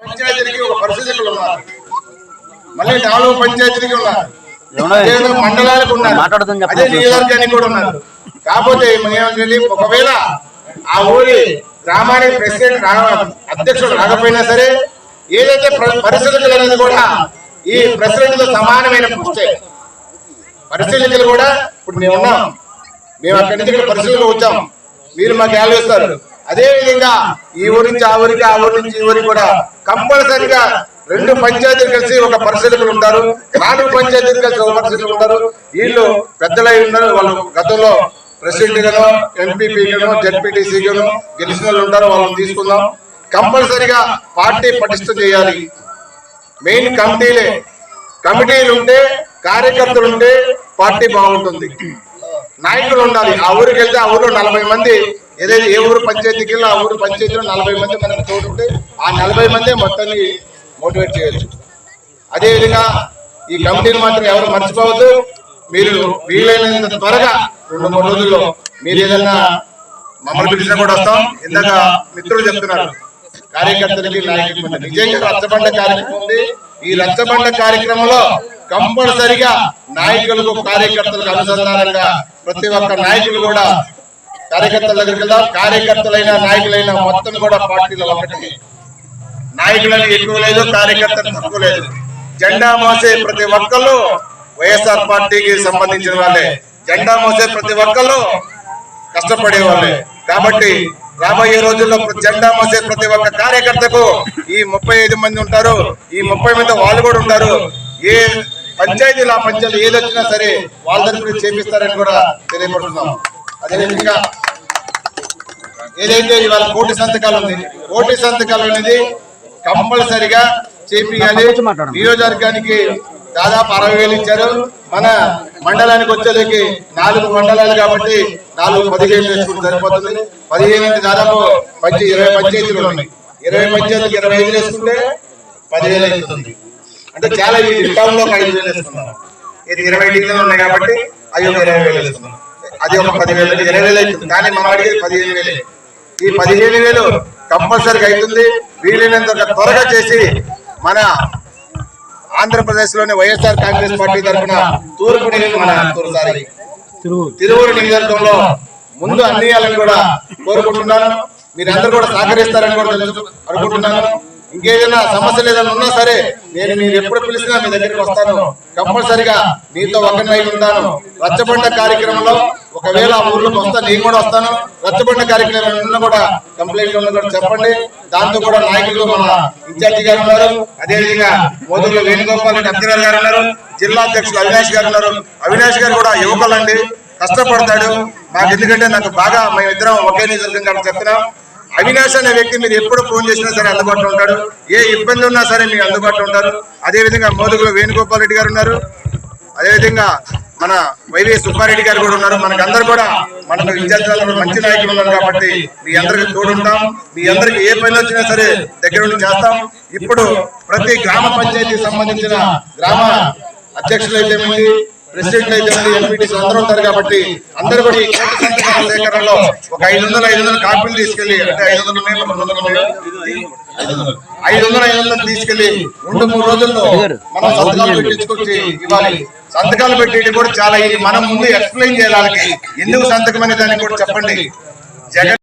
పంచాయతీకి ఒక పరిశీలకులు ఉన్నారు. మళ్ళీ నాలుగు పంచాయతీకి ఉన్నారు. మండలాలకు ఉన్నారు. అదే నియోజకవర్గానికి కూడా ఉన్నారు. కాకపోతే ఏమంటే ఒకవేళ ఆ ఊరి గ్రామానికి ప్రెసిడెంట్ రా- అధ్యక్షుడు రాకపోయినా సరే ఏదైతే ప్ర- పరిశీలకులు అనేది కూడా ఈ ప్రెసిడెంట్తో సమానమైన పుస్తే పరిశీలకులు కూడా ఇప్పుడు మేము ఉన్నాం. మేము అక్కడి నుంచి ఇక్కడ పరిశీలనకు వచ్చాం. మీరు మాకు ఇస్తారు అదే విధంగా ఈ ఊరి నుంచి ఆ ఊరికి ఆ ఊరి నుంచి ఈ ఊరికి కూడా కంపల్సరిగా రెండు పంచాయతీలు కలిసి ఒక పరిశీలకులు ఉంటారు. నాలుగు పంచాయతీలు కలిసి ఒక పరిశీలకులు ఉంటారు. వీళ్ళు పెద్దలై ఉన్నారు వాళ్ళు గతంలో ప్రెసిడెంట్ గాను ఎంపీపీ గాను జడ్పీటీసీ గాను గెలిచిన వాళ్ళు ఉంటారు. వాళ్ళని తీసుకుందాం. కంపల్సరిగా పార్టీ పటిష్టం చేయాలి. మెయిన్ కమిటీలే. కమిటీలు ఉంటే కార్యకర్తలు ఉంటే పార్టీ బాగుంటుంది. నాయకులు ఉండాలి. ఆ ఊరికి వెళ్తే ఆ ఊరిలో నలభై మంది ఏదైతే ఏ ఊరు పంచాయతీకి వెళ్ళి ఆ ఊరు పంచాయతీలో నలభై మంది మనకు తోడుంటే ఆ నలభై మంది మొత్తాన్ని మోటివేట్ చేయొచ్చు. అదేవిధంగా ఈ కమిటీని మాత్రం ఎవరు మర్చిపోవద్దు. మీరు వీలైనంత త్వరగా రెండు మూడు రోజుల్లో మీరు ఏదైనా మమ్మల్ని పిలిచినా కూడా వస్తాం. ఇందాక మిత్రులు చెప్తున్నారు కార్యకర్తలకి నాయకులకి నిజంగా రచ్చబండ కార్యక్రమం ఉంది. ఈ రచ్చబండ కార్యక్రమంలో కంపల్సరిగా నాయకులకు కార్యకర్తలకు అనుసంధానంగా ప్రతి ఒక్క నాయకులు కూడా కార్యకర్తల దగ్గరికి వెళ్దాం. కార్యకర్తలైన నాయకులైన మొత్తం కూడా పార్టీలో ఒకటి. నాయకులని ఎక్కువ లేదు కార్యకర్తలు తక్కువ లేదు. జెండా మోసే ప్రతి ఒక్కళ్ళు వైఎస్ఆర్ పార్టీకి సంబంధించిన వాళ్ళే. జెండా మోసే ప్రతి ఒక్కళ్ళు కష్టపడే వాళ్ళే. కాబట్టి రాబోయే రోజుల్లో జెండా మోసే ప్రతి ఒక్క కార్యకర్తకు ఈ ముప్పై ఐదు మంది ఉంటారు. ఈ ముప్పై మంది వాళ్ళు కూడా ఉంటారు. ఏ పంచాయతీలు ఆ పంచాయతీ ఏదొచ్చినా సరే వాళ్ళ దగ్గర చేపిస్తారని కూడా తెలియపడుతున్నాం అదేవిధంగా ఏదైతే ఇవాళ కోటి సంతకాలు ఉంది కోటి సంతకాలు అనేది కంపల్సరిగా చేపియాలి. నియోజకవర్గానికి దాదాపు అరవై వేలు ఇచ్చారు. మన మండలానికి వచ్చేది నాలుగు మండలాలు కాబట్టి నాలుగు పదిహేను వేసుకుంటే సరిపోతుంది. పదిహేను దాదాపు పంచ ఇరవై పంచాయతీలు ఉన్నాయి. ఇరవై పంచాయతీలకు ఇరవై ఐదు వేసుకుంటే పదివేలు అవుతుంది. అంటే చాలా ఈ టౌన్లో ఒక ఐదు వేలు వేసుకున్నాం. ఇది ఇరవై డిగ్రీలు ఉన్నాయి కాబట్టి అవి ఒక ఇరవై వేలు వేసుకున్నాం. అది ఒక పదివేలు ఇరవై వేలు అవుతుంది. కానీ మనం అడిగేది పదిహేను వేలే. ఈ పదిహేను వేలు కంపల్సరీగా అవుతుంది. వీలైనంత త్వరగా చేసి మన ఆంధ్రప్రదేశ్లోని వైఎస్ఆర్ కాంగ్రెస్ పార్టీ తరఫున తూర్పు మన సారీ తిరువురు నియోజకవర్గంలో ముందు అందియాలని కూడా కోరుకుంటున్నాను. మీరందరూ కూడా సహకరిస్తారని కూడా అనుకుంటున్నాను. ఇంకేదైనా సమస్యలు ఏదైనా ఉన్నా సరే నేను మీరు ఎప్పుడు పిలిచినా మీ దగ్గరికి వస్తాను. కంపల్సరిగా మీతో ఒకరినై ఉంటాను. రచ్చబండ కార్యక్రమంలో ఒకవేళ ఆ ఊర్లోకి వస్తా నేను కూడా వస్తాను. రచ్చబండ కార్యక్రమం ఉన్నా కూడా కంప్లైంట్ ఉన్నా కూడా చెప్పండి. దాంతో కూడా నాయకులు మన ఇన్ఛార్జి గారు ఉన్నారు. అదేవిధంగా మోదూరులో వేణుగోపాల్ రెడ్డి అబ్దుల్ గారు ఉన్నారు. జిల్లా అధ్యక్షులు అవినాష్ గారు ఉన్నారు. అవినాష్ గారు కూడా యువకులండి. కష్టపడతాడు. నాకు ఎందుకంటే నాకు బాగా మేమిద్దరం ఒకే నియోజకవర్గం కాబట్టి చెప్తున్నాం అవినాష్ అనే వ్యక్తి మీరు ఎప్పుడు ఫోన్ చేసినా సరే అందుబాటులో ఉంటాడు. ఏ ఇబ్బంది ఉన్నా సరే మీకు అందుబాటులో ఉంటారు. అదేవిధంగా విధంగా వేణుగోపాల్ రెడ్డి గారు ఉన్నారు. అదేవిధంగా మన వైవి సుబ్బారెడ్డి గారు కూడా ఉన్నారు. మనకు అందరు కూడా మనకు విద్యార్థులందరూ మంచి నాయకులు ఉన్నారు కాబట్టి మీ అందరికి తోడుంటాం. మీ అందరికి ఏ పని వచ్చినా సరే దగ్గర ఉండి చేస్తాం. ఇప్పుడు ప్రతి గ్రామ పంచాయతీకి సంబంధించిన గ్రామ అధ్యక్షులు అయితే ప్రెసిడెంట్ అయితే ఎంపీటీస్ అందరూ ఉంటారు కాబట్టి అందరూ కూడా ఈ సంతకాల సేకరణలో ఒక ఐదు వందల ఐదు వందల కాపీలు తీసుకెళ్ళి అంటే ఐదు వందల ఉన్నాయి, రెండు వందల ఐదు వందల ఐదు వందలు తీసుకెళ్ళి రెండు మూడు రోజుల్లో మనం సంతకాలు పెట్టించుకొచ్చి ఇవ్వాలి. సంతకాలు పెట్టేది కూడా చాలా ఇది. మనం ముందు ఎక్స్ప్లెయిన్ చేయాలి ఎందుకు సంతకం అనే దానికి కూడా చెప్పండి. జగన్